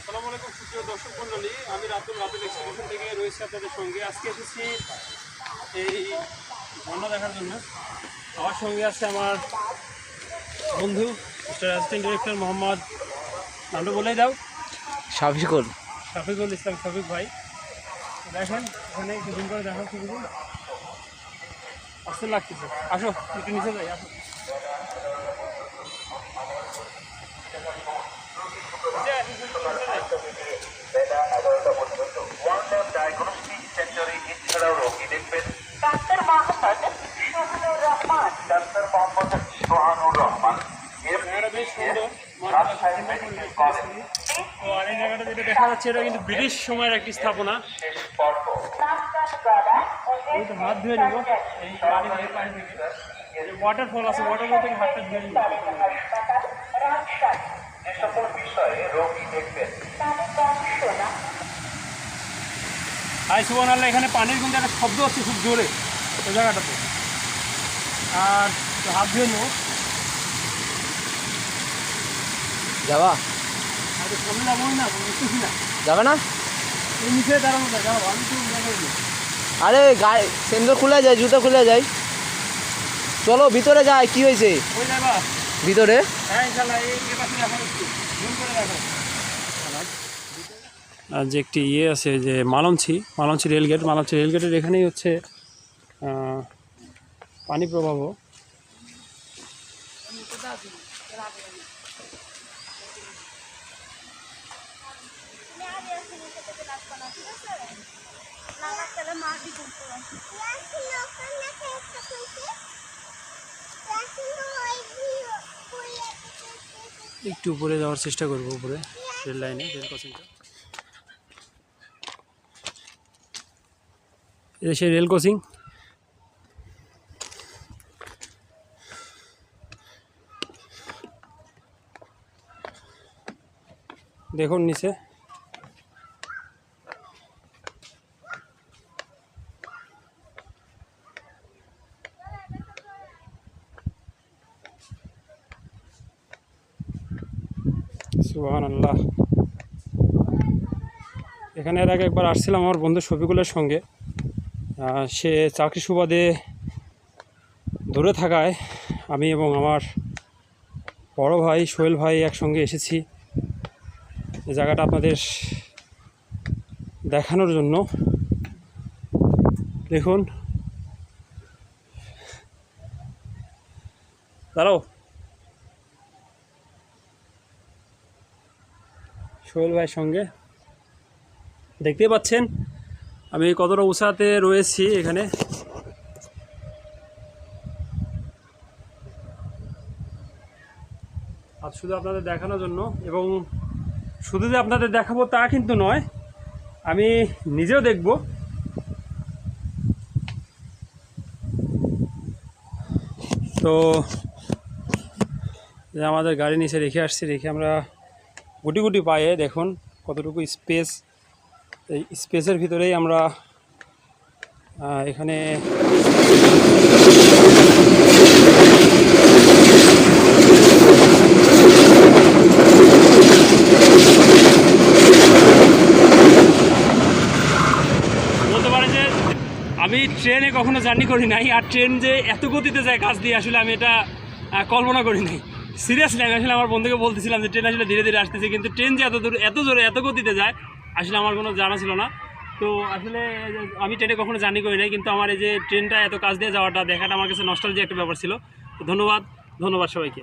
আসসালামু আলাইকুম সুপ্রিয় দর্শক মণ্ডলী। আমি রাতুল রাতুল এক্সিবিশন থেকে রয়েছি আপনাদের সঙ্গে। আজকে এসেছি এই ঝর্ণা দেখার জন্য। আমার সঙ্গে আছে আমার বন্ধু মিস্টার অ্যাসিস্ট্যান্ট ডিরেক্টর মোহাম্মদ নামটা বলেই দাও। সাফিকুল শফিকুল ইসলাম শফিক ভাই। দেখেন এখানে একটু দিন করে দেখা। শুরু আসতে লাগতেছে। আসো একটু নিচে যাই আসো নিচে আসো, নিচে যাই। বেলা এগারোটা পর্যন্ত ওয়ান ডায়াগনস্টিক সেন্টারে এছাড়াও রোগী দেখবেন সোহানুর রহমান মোহাম্মদ রহমান দেখা যাচ্ছে এটা কিন্তু সময়ের একটি স্থাপনা আছে ওয়াটারফল থেকে এখানে পানির কিন্তু একটা শব্দ হচ্ছে খুব জোরে। ওই জায়গাটাতে আর তো হাত ধুয়ে নেব। যাবা? যাবে না আরে গায়ে সেন্ডল খুলে যায় জুতো খুলে যায়। চলো ভিতরে যায় কি হয়েছে? ভিতরে? হ্যাঁ আর যে একটি ইয়ে আছে যে মালঞ্চি মালঞ্চি রেলগেট। মালঞ্চি রেলগেটের এখানেই হচ্ছে পানি প্রবাহ। একটু উপরে যাওয়ার চেষ্টা করব, উপরে, রেল লাইনে, রেল ক্রসিংটা এটা সেই রেল ক্রসিং দেখুন নিচে। সুহান আল্লাহ এখানে এর আগে একবার আসছিলাম আমার বন্ধু শফিকুলের সঙ্গে। সে চাকরি সুবাদে দূরে থাকায় আমি এবং আমার বড় ভাই, সোহেল ভাই একসঙ্গে এসেছি। জায়গাটা আপনাদের দেখানোর জন্য। দেখুন। দাঁড়াও। সোহেল ভাইয়ের সঙ্গে। দেখতেই পাচ্ছেন, আমি কতটা উঁচাতে রয়েছি এখানে। আর শুধু আপনাদের দেখানোর জন্য এবং শুধু যে আপনাদের দেখাবো তা কিন্তু নয়, আমি নিজেও দেখব। তো যে আমাদের গাড়ি নিচে রেখে আসছি, রেখে আমরা গুটি গুটি পায়ে দেখুন কতটুকু স্পেস, এই স্পেসের ভিতরেই আমরা এখানে আমি ট্রেনে কখনো জার্নি করি নাই, আর ট্রেন যে এত গতিতে যায় কাজ দিয়ে, আসলে আমি এটা কল্পনা করি নাই। সিরিয়াসলি আমি আসলে আমার বন্ধুকে বলতেছিলাম যে ট্রেন আসলে ধীরে ধীরে আসতেছে, কিন্তু ট্রেন যে এত দূর, এত জোরে, এত গতিতে যায়, আসলে আমার কোনো জানা ছিল না। তো আসলে, আমি ট্রেনে কখনো জার্নি করি নাই, কিন্তু আমার এই যে ট্রেনটা এত কাজ দিয়ে যাওয়াটা দেখাটা আমার কাছে নষ্টাল যে একটা ব্যাপার ছিল। তো ধন্যবাদ ধন্যবাদ সবাইকে।